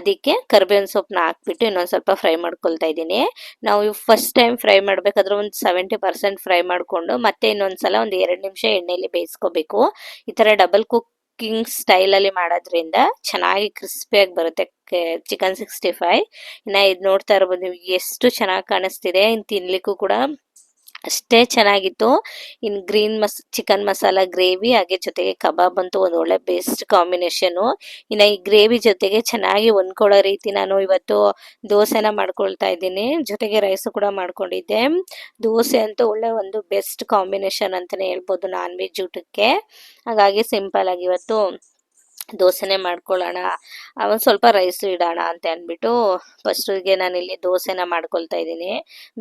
ಅದಕ್ಕೆ ಕರ್ಬೇವಿನ ಸೊಪ್ಪನ್ನ ಹಾಕ್ಬಿಟ್ಟು ಇನ್ನೊಂದು ಸ್ವಲ್ಪ ಫ್ರೈ ಮಾಡ್ಕೊಳ್ತಾ ಇದ್ದೀನಿ. ನಾವು ಫಸ್ಟ್ ಟೈಮ್ ಫ್ರೈ ಮಾಡಬೇಕಾದ್ರೆ ಒಂದು ಸೆವೆಂಟಿ ಪರ್ಸೆಂಟ್ ಫ್ರೈ ಮಾಡಿಕೊಂಡು ಮತ್ತೆ ಇನ್ನೊಂದು ಸಲ ಒಂದು ಎರಡು ನಿಮಿಷ ಎಣ್ಣೆಯಲ್ಲಿ ಬೇಯಿಸ್ಕೋಬೇಕು. ಈ ಥರ ಡಬಲ್ ಕುಕ್ಕಿಂಗ್ ಸ್ಟೈಲಲ್ಲಿ ಮಾಡೋದ್ರಿಂದ ಚೆನ್ನಾಗಿ ಕ್ರಿಸ್ಪಿಯಾಗಿ ಬರುತ್ತೆ. ಚಿಕನ್ ಸಿಕ್ಸ್ಟಿ ಫೈವ್ ಇನ್ನ ಇದು ನೋಡ್ತಾ ಇರ್ಬೋದು ನಿಮಗೆ ಎಷ್ಟು ಚೆನ್ನಾಗಿ ಕಾಣಿಸ್ತಿದೆ. ಇನ್ನು ತಿನ್ಲಿಕ್ಕೂ ಕೂಡ ಅಷ್ಟೇ ಚೆನ್ನಾಗಿತ್ತು. ಇನ್ ಗ್ರೀನ್ ಮಸ್ ಚಿಕನ್ ಮಸಾಲ ಗ್ರೇವಿ, ಹಾಗೆ ಜೊತೆಗೆ ಕಬಾಬ್ ಅಂತೂ ಒಂದು ಒಳ್ಳೆ ಬೆಸ್ಟ್ ಕಾಂಬಿನೇಷನು ಇನ್ನು ಈ ಗ್ರೇವಿ ಜೊತೆಗೆ ಚೆನ್ನಾಗಿ ಹೊಂದ್ಕೊಳ್ಳೋ ರೀತಿ ನಾನು ಇವತ್ತು ದೋಸೆನ ಮಾಡ್ಕೊಳ್ತಾ ಇದ್ದೀನಿ. ಜೊತೆಗೆ ರೈಸು ಕೂಡ ಮಾಡ್ಕೊಂಡಿದ್ದೆ. ದೋಸೆ ಅಂತೂ ಒಳ್ಳೆ ಒಂದು ಬೆಸ್ಟ್ ಕಾಂಬಿನೇಷನ್ ಅಂತಲೇ ಹೇಳ್ಬೋದು ನಾನ್ ವೆಜ್ ಊಟಕ್ಕೆ. ಹಾಗಾಗಿ ಸಿಂಪಲ್ ಆಗಿ ಇವತ್ತು ದೋಸೆನೆ ಮಾಡ್ಕೊಳ್ಳೋಣ ಒಂದು ಸ್ವಲ್ಪ ರೈಸು ಇಡೋಣ ಅಂತ ಅಂದ್ಬಿಟ್ಟು ಫಸ್ಟಿಗೆ ನಾನಿಲ್ಲಿ ದೋಸೆನ ಮಾಡ್ಕೊಳ್ತಾ ಇದ್ದೀನಿ.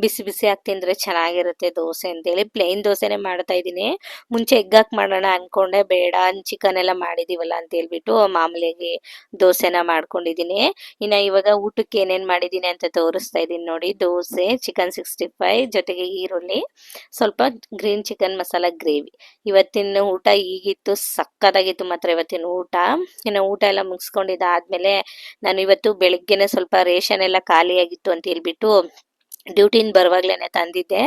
ಬಿಸಿ ಬಿಸಿ ಹಾಕಿ ತಿಂದರೆ ಚೆನ್ನಾಗಿರುತ್ತೆ ದೋಸೆ ಅಂತೇಳಿ ಪ್ಲೇನ್ ದೋಸೆನೆ ಮಾಡ್ತಾ ಇದ್ದೀನಿ. ಮುಂಚೆ ಎಗ್ ಹಾಕಿ ಮಾಡೋಣ ಅನ್ಕೊಂಡೆ, ಬೇಡ ಚಿಕನ್ ಎಲ್ಲ ಮಾಡಿದೀವಲ್ಲ ಅಂತ ಹೇಳ್ಬಿಟ್ಟು ಮಾಮೂಲಿಯಾಗಿ ದೋಸೆನ ಮಾಡ್ಕೊಂಡಿದ್ದೀನಿ. ಇನ್ನು ಇವಾಗ ಊಟಕ್ಕೆ ಏನೇನು ಮಾಡಿದ್ದೀನಿ ಅಂತ ತೋರಿಸ್ತಾ ಇದ್ದೀನಿ ನೋಡಿ, ದೋಸೆ ಚಿಕನ್ ಸಿಕ್ಸ್ಟಿ ಫೈವ್ ಜೊತೆಗೆ ಈರುಳ್ಳಿ, ಸ್ವಲ್ಪ ಗ್ರೀನ್ ಚಿಕನ್ ಮಸಾಲ ಗ್ರೇವಿ ಇವತ್ತಿನ ಊಟ ಈಗಿತ್ತು ಸಕ್ಕತ್ತಾಗಿತ್ತು ಮಾತ್ರ, ಇವತ್ತಿನ ಊಟ. ಇನ್ನು ಊಟ ಎಲ್ಲ ಮುಗಿಸ್ಕೊಂಡಿದ್ದಾದ್ಮೇಲೆ ನಾನು ಇವತ್ತು ಬೆಳಗ್ಗೆನೆ ಸ್ವಲ್ಪ ರೇಷನ್ ಎಲ್ಲ ಖಾಲಿಯಾಗಿತ್ತು ಅಂತ ಹೇಳ್ಬಿಟ್ಟು ಡ್ಯೂಟಿನ ಬರುವಾಗ್ಲೇನೆ ತಂದಿದ್ದೆ.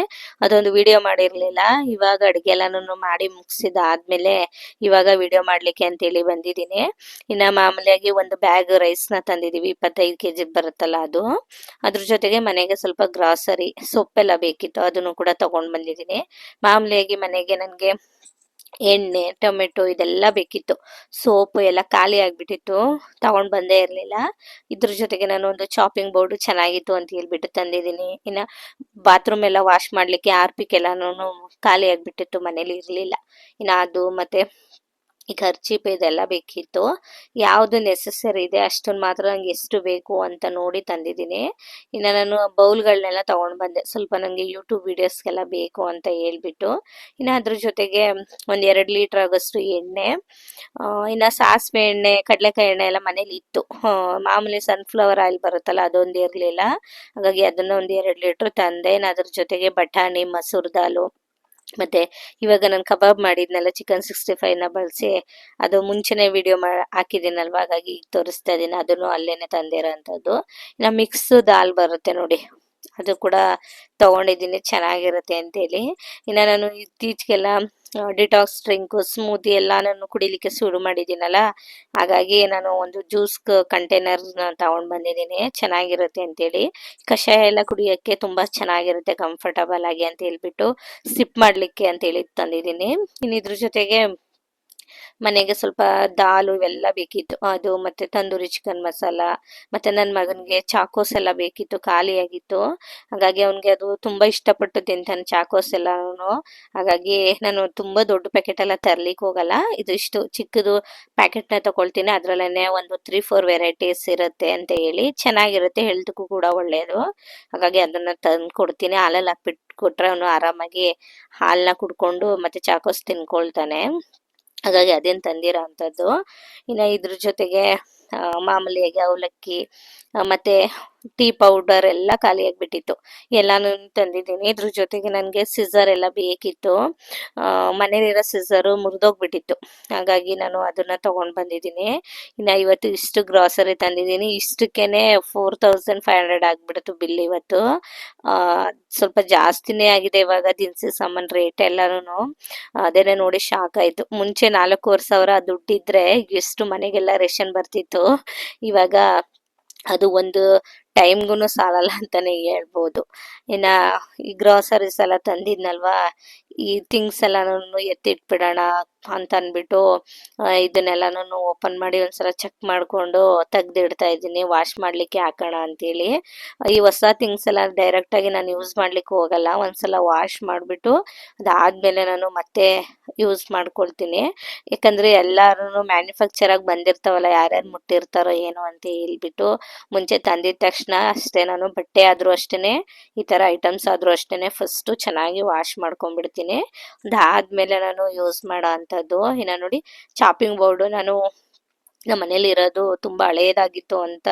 ಅದೊಂದು ವಿಡಿಯೋ ಮಾಡಿರ್ಲಿಲ್ಲ. ಇವಾಗ ಅಡುಗೆ ಎಲ್ಲಾನು ಮಾಡಿ ಮುಗಿಸಿದಾದ್ಮೇಲೆ ಇವಾಗ ವಿಡಿಯೋ ಮಾಡ್ಲಿಕ್ಕೆ ಅಂತೇಳಿ ಬಂದಿದ್ದೀನಿ. ಇನ್ನು ಮಾಮೂಲಿಯಾಗಿ ಒಂದು ಬ್ಯಾಗ್ ರೈಸ್ನ ತಂದಿದ್ದೀವಿ. ಇಪ್ಪತ್ತೈದು ಕೆ ಜಿ ಬರುತ್ತಲ್ಲ ಅದು. ಅದ್ರ ಜೊತೆಗೆ ಮನೆಗೆ ಸ್ವಲ್ಪ ಗ್ರಾಸರಿ ಸೊಪ್ಪೆಲ್ಲ ಬೇಕಿತ್ತು. ಅದನ್ನು ಕೂಡ ತೊಗೊಂಡು ಬಂದಿದ್ದೀನಿ. ಮಾಮೂಲಿಯಾಗಿ ಮನೆಗೆ ನನಗೆ ಎಣ್ಣೆ, ಟೊಮೆಟೊ ಇದೆಲ್ಲ ಬೇಕಿತ್ತು. ಸೋಪು ಎಲ್ಲ ಖಾಲಿ ಆಗಿಬಿಟ್ಟಿತ್ತು. ತಗೊಂಡು ಬಂದೇ ಇರಲಿಲ್ಲ. ಇದ್ರ ಜೊತೆಗೆ ನಾನು ಒಂದು ಚಾಪಿಂಗ್ ಬೋರ್ಡು ಚೆನ್ನಾಗಿತ್ತು ಅಂತ ಹೇಳ್ಬಿಟ್ಟು ತಂದಿದ್ದೀನಿ. ಇನ್ನು ಬಾತ್ರೂಮ್ ಎಲ್ಲ ವಾಶ್ ಮಾಡಲಿಕ್ಕೆ ಆರ್ಪಿಕ್ ಎಲ್ಲಾನು ಖಾಲಿ ಆಗಿಬಿಟ್ಟಿತ್ತು, ಮನೇಲಿ ಇರಲಿಲ್ಲ. ಇನ್ನು ಅದು ಮತ್ತೆ ಈ ಖರ್ಚೀಪ್ ಇದೆಲ್ಲ ಬೇಕಿತ್ತು. ಯಾವುದು ನೆಸೆಸರಿ ಇದೆ ಅಷ್ಟನ್ನು ಮಾತ್ರ ನಂಗೆ ಎಷ್ಟು ಬೇಕು ಅಂತ ನೋಡಿ ತಂದಿದ್ದೀನಿ. ಇನ್ನು ನಾನು ಬೌಲ್ಗಳನ್ನೆಲ್ಲ ತೊಗೊಂಡು ಬಂದೆ. ಸ್ವಲ್ಪ ನನಗೆ ಯೂಟ್ಯೂಬ್ ವೀಡಿಯೋಸ್ಗೆಲ್ಲ ಬೇಕು ಅಂತ ಹೇಳ್ಬಿಟ್ಟು. ಇನ್ನು ಅದ್ರ ಜೊತೆಗೆ ಒಂದು ಎರಡು ಲೀಟ್ರ್ ಆಗೋಷ್ಟು ಎಣ್ಣೆ ಇನ್ನು ಸಾಸಿವೆ ಎಣ್ಣೆ, ಕಡಲೆಕಾಯಿ ಎಣ್ಣೆ ಎಲ್ಲ ಮನೇಲಿ ಇತ್ತು. ಮಾಮೂಲಿ ಸನ್ಫ್ಲವರ್ ಆಯಿಲ್ ಬರುತ್ತಲ್ಲ ಅದೊಂದು ಇರಲಿಲ್ಲ. ಹಾಗಾಗಿ ಅದನ್ನು ಒಂದು ಎರಡು ಲೀಟ್ರ್ ತಂದೆ. ಇನ್ನು ಅದ್ರ ಜೊತೆಗೆ ಬಟಾಣಿ, ಮಸೂರ್ ದಾಲು ಮತ್ತೆ ಇವಾಗ ನಾನು ಕಬಾಬ್ ಮಾಡಿದ್ನಲ್ಲ ಚಿಕನ್ ಸಿಕ್ಸ್ಟಿ ಫೈವ್ನ ಬಳಸಿ, ಅದು ಮುಂಚೆನೇ ವಿಡಿಯೋ ಮಾ, ಹಾಕಿದ್ದೀನಲ್ವ? ಹಾಗಾಗಿ ಈಗ ತೋರಿಸ್ತಾ ಇದ್ದೀನಿ. ಅದನ್ನು ಅಲ್ಲೇನೆ ತಂದಿರೋಂಥದ್ದು. ಇನ್ನು ಮಿಕ್ಸ್ ದಾಲ್ ಬರುತ್ತೆ ನೋಡಿ. ಅದು ಕೂಡ ತಗೊಂಡಿದ್ದೀನಿ, ಚೆನ್ನಾಗಿರುತ್ತೆ ಅಂತೇಳಿ. ಇನ್ನು ನಾನು ಇತ್ತೀಚೆಗೆಲ್ಲ ಡಿಟಾಕ್ಸ್ ಡ್ರಿಂಕು ಸ್ಮೂತಿ ಎಲ್ಲ ನಾನು ಕುಡಿಲಿಕ್ಕೆ ಶುರು ಮಾಡಿದ್ದೀನಲ್ಲ, ಹಾಗಾಗಿ ನಾನು ಒಂದು ಜ್ಯೂಸ್ ಕಂಟೈನರ್ನ ತಗೊಂಡು ಬಂದಿದ್ದೀನಿ, ಚೆನ್ನಾಗಿರುತ್ತೆ ಅಂತೇಳಿ. ಕಷಾಯ ಎಲ್ಲ ಕುಡಿಯೋಕ್ಕೆ ತುಂಬ ಚೆನ್ನಾಗಿರುತ್ತೆ ಕಂಫರ್ಟಬಲ್ ಆಗಿ ಅಂತ ಹೇಳ್ಬಿಟ್ಟು ಸಿಪ್ ಮಾಡಲಿಕ್ಕೆ ಅಂತೇಳಿ ತಂದಿದ್ದೀನಿ. ಇನ್ನು ಇದ್ರ ಜೊತೆಗೆ ಮನೆಗೆ ಸ್ವಲ್ಪ ದಾಲು ಇವೆಲ್ಲ ಬೇಕಿತ್ತು. ಅದು ಮತ್ತೆ ತಂದೂರಿ ಚಿಕನ್ ಮಸಾಲ, ಮತ್ತೆ ನನ್ನ ಮಗನಿಗೆ ಚಾಕೋಸ್ ಎಲ್ಲ ಬೇಕಿತ್ತು, ಖಾಲಿಯಾಗಿತ್ತು. ಹಾಗಾಗಿ ಅವನಿಗೆ ಅದು ತುಂಬಾ ಇಷ್ಟಪಟ್ಟು ತಿಂತಾನೆ ಚಾಕೋಸ್ ಎಲ್ಲಾನು. ಹಾಗಾಗಿ ನಾನು ತುಂಬಾ ದೊಡ್ಡ ಪ್ಯಾಕೆಟ್ ಎಲ್ಲ ತರ್ಲಿಕ್ಕೆ ಹೋಗಲ್ಲ. ಇದು ಇಷ್ಟು ಚಿಕ್ಕದು ಪ್ಯಾಕೆಟ್ನ ತಗೊಳ್ತೀನಿ. ಅದ್ರಲ್ಲೇನೆ ಒಂದು ತ್ರೀ ಫೋರ್ ವೆರೈಟೀಸ್ ಇರುತ್ತೆ ಅಂತ ಹೇಳಿ ಚೆನ್ನಾಗಿರುತ್ತೆ ಹೆಲ್ತ್ಗೂ ಕೂಡ ಒಳ್ಳೆಯದು ಹಾಗಾಗಿ ಅದನ್ನ ತಂದು ಕೊಡ್ತೀನಿ. ಹಾಲಲ್ಲಿ ಹಾಕ್ಬಿಟ್ಟು ಕೊಟ್ರೆ ಅವನು ಆರಾಮಾಗಿ ಹಾಲನ್ನ ಕುಡ್ಕೊಂಡು ಮತ್ತೆ ಚಾಕೋಸ್ ತಿನ್ಕೊಳ್ತಾನೆ. ಹಾಗಾಗಿ ಅದೇನು ತಂದಿರೋ ಅಂಥದ್ದು ಇನ್ನು ಇದ್ರ ಜೊತೆಗೆ ಮಾಮೂಲಿಯಾಗಿ ಅವಲಕ್ಕಿ ಮತ್ತೆ ಟೀ ಪೌಡರ್ ಎಲ್ಲ ಖಾಲಿಯಾಗ್ಬಿಟ್ಟಿತ್ತು. ಎಲ್ಲಾನು ತಂದಿದ್ದೀನಿ. ಇದ್ರ ಜೊತೆಗೆ ನನಗೆ ಸಿಸರ್ ಎಲ್ಲ ಬೇಕಿತ್ತು. ಮನೇಲಿರೋ ಸಿಸರು ಮುರಿದೋಗ್ಬಿಟ್ಟಿತ್ತು. ಹಾಗಾಗಿ ನಾನು ಅದನ್ನ ತಗೊಂಡ್ ಬಂದಿದ್ದೀನಿ. ಇನ್ನು ಇವತ್ತು ಇಷ್ಟು ಗ್ರಾಸರಿ ತಂದಿದ್ದೀನಿ. ಇಷ್ಟಕ್ಕೇನೆ ಫೋರ್ ತೌಸಂಡ್ ಫೈವ್ ಹಂಡ್ರೆಡ್ ಆಗಿಬಿಡ್ತು ಬಿಲ್ ಇವತ್ತು. ಸ್ವಲ್ಪ ಜಾಸ್ತಿನೇ ಆಗಿದೆ ಇವಾಗ ದಿನಸಿ ಸಾಮಾನು ರೇಟ್ ಎಲ್ಲಾನು ಅದೇನೆ ನೋಡಿ ಶಾಕ್ ಆಯಿತು. ಮುಂಚೆ ನಾಲ್ಕೂವರೆ ಸಾವಿರ ದುಡ್ಡಿದ್ರೆ ಎಷ್ಟು ಮನೆಗೆಲ್ಲ ರೇಷನ್ ಬರ್ತಿತ್ತು. ಇವಾಗ ಅದು ಒಂದು ಟೈಮ್ಗೂ ಸಾಲಲ್ಲ ಅಂತಾನೆ ಹೇಳ್ಬೋದು. ಇನ್ನ ಈ ಗ್ರಾಸರೀಸ್ ಎಲ್ಲ ತಂದಿದ್ನಲ್ವಾ? ಈ ಥಿಂಗ್ಸ್ ಎಲ್ಲಾನು ಎತ್ತಿಟ್ಬಿಡೋಣ ಅಂತ ಅಂದ್ಬಿಟ್ಟು ಇದನ್ನೆಲ್ಲಾನು ಓಪನ್ ಮಾಡಿ ಒಂದ್ಸಲ ಚೆಕ್ ಮಾಡ್ಕೊಂಡು ತೆಗ್ದಿಡ್ತಾ ಇದ್ದೀನಿ. ವಾಶ್ ಮಾಡ್ಲಿಕ್ಕೆ ಹಾಕೋಣ ಅಂತೇಳಿ. ಈ ಹೊಸ ಥಿಂಗ್ಸ್ ಎಲ್ಲ ಡೈರೆಕ್ಟ್ ಆಗಿ ನಾನು ಯೂಸ್ ಮಾಡ್ಲಿಕ್ಕೆ ಹೋಗಲ್ಲ. ಒಂದ್ಸಲ ವಾಶ್ ಮಾಡಿಬಿಟ್ಟು ಅದಾದ್ಮೇಲೆ ನಾನು ಮತ್ತೆ ಯೂಸ್ ಮಾಡ್ಕೊಳ್ತೀನಿ. ಯಾಕಂದ್ರೆ ಎಲ್ಲಾರು ಮ್ಯಾನುಫ್ಯಾಕ್ಚರ್ ಆಗಿ ಬಂದಿರ್ತಾವಲ್ಲ, ಯಾರ್ಯಾರು ಮುಟ್ಟಿರ್ತಾರೋ ಏನೋ ಅಂತ ಹೇಳ್ಬಿಟ್ಟು, ಮುಂಚೆ ತಂದಿದ ತಕ್ಷಣ ಅಷ್ಟೇ ನಾನು ಬಟ್ಟೆ ಆದ್ರೂ ಅಷ್ಟೇನೆ, ಈ ತರ ಐಟಮ್ಸ್ ಆದ್ರೂ ಅಷ್ಟೇನೆ ಫಸ್ಟ್ ಚೆನ್ನಾಗಿ ವಾಶ್ ಮಾಡ್ಕೊಂಡ್ಬಿಡ್ತೀನಿ. ಅದಾದ್ಮೇಲೆ ನಾನು ಯೂಸ್ ಮಾಡೋ ಅಂಥದ್ದು. ಇನ್ನ ನೋಡಿ ಚಾಪಿಂಗ್ ಬೋರ್ಡು ನಾನು ನಮ್ಮ ಮನೇಲಿ ಇರೋದು ತುಂಬಾ ಹಳೇದಾಗಿತ್ತು ಅಂತ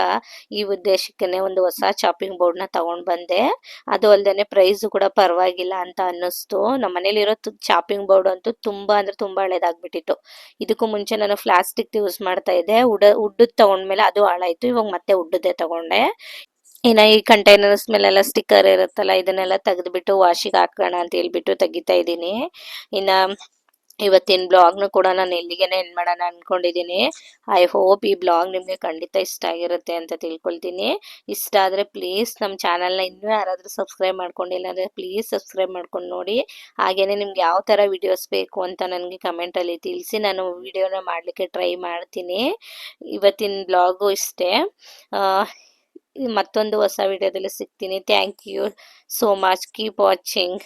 ಈ ಉದ್ದೇಶಕ್ಕೇ ಒಂದು ಹೊಸ ಚಾಪಿಂಗ್ ಬೋರ್ಡ್ನ ತಗೊಂಡ್ ಬಂದೆ. ಅದು ಅಲ್ದೇನೆ ಪ್ರೈಸ್ ಕೂಡ ಪರವಾಗಿಲ್ಲ ಅಂತ ಅನ್ನಿಸ್ತು. ನಮ್ಮ ಮನೇಲಿ ಇರೋ ಚಾಪಿಂಗ್ ಬೋರ್ಡ್ ಅಂತೂ ತುಂಬಾ ಅಂದ್ರೆ ತುಂಬಾ ಹಳೇದಾಗ್ಬಿಟ್ಟಿತ್ತು. ಇದಕ್ಕೂ ಮುಂಚೆ ನಾನು ಪ್ಲಾಸ್ಟಿಕ್ ಯೂಸ್ ಮಾಡ್ತಾ ಇದ್ದೆ. ಉಡ ಉಡ್ಡದ್ ತಗೊಂಡ್ಮೇಲೆ ಅದು ಹಾಳಾಯ್ತು. ಇವಾಗ ಮತ್ತೆ ಉಡ್ಡದೇ ತಗೊಂಡೆ. ಇನ್ನ ಈ ಕಂಟೈನರ್ಸ್ ಮೇಲೆಲ್ಲ ಸ್ಟಿಕ್ಕರ್ ಇರುತ್ತಲ್ಲ, ಇದನ್ನೆಲ್ಲ ತೆಗೆದ್ಬಿಟ್ಟು ವಾಶಿಗೆ ಹಾಕೋಣ ಅಂತ ಹೇಳ್ಬಿಟ್ಟು ತೆಗಿತಾ ಇದ್ದೀನಿ. ಇನ್ನ ಇವತ್ತಿನ ಬ್ಲಾಗ್ನು ಕೂಡ ನಾನು ಎಲ್ಲಿಗೇನೆ ಎಂಡ್ ಮಾಡೋಣ ಅನ್ಕೊಂಡಿದ್ದೀನಿ. ಐ ಹೋಪ್ ಈ ಬ್ಲಾಗ್ ನಿಮಗೆ ಖಂಡಿತ ಇಷ್ಟ ಆಗಿರುತ್ತೆ ಅಂತ ತಿಳ್ಕೊಳ್ತೀನಿ. ಇಷ್ಟ ಆದರೆ ಪ್ಲೀಸ್ ನಮ್ಮ ಚಾನಲ್ನ ಇನ್ನೂ ಯಾರಾದರೂ ಸಬ್ಸ್ಕ್ರೈಬ್ ಮಾಡ್ಕೊಂಡಿಲ್ಲ ಅಂದರೆ ಪ್ಲೀಸ್ ಸಬ್ಸ್ಕ್ರೈಬ್ ಮಾಡ್ಕೊಂಡು ನೋಡಿ. ಹಾಗೆಯೇ ನಿಮ್ಗೆ ಯಾವ ಥರ ವಿಡಿಯೋಸ್ ಬೇಕು ಅಂತ ನನಗೆ ಕಮೆಂಟಲ್ಲಿ ತಿಳಿಸಿ, ನಾನು ವಿಡಿಯೋನ ಮಾಡಲಿಕ್ಕೆ ಟ್ರೈ ಮಾಡ್ತೀನಿ. ಇವತ್ತಿನ ಬ್ಲಾಗು ಇಷ್ಟೇ. ಮತ್ತೊಂದು ಹೊಸ ವಿಡಿಯೋದಲ್ಲಿ ಸಿಗ್ತೀನಿ. Thank you so much keep watching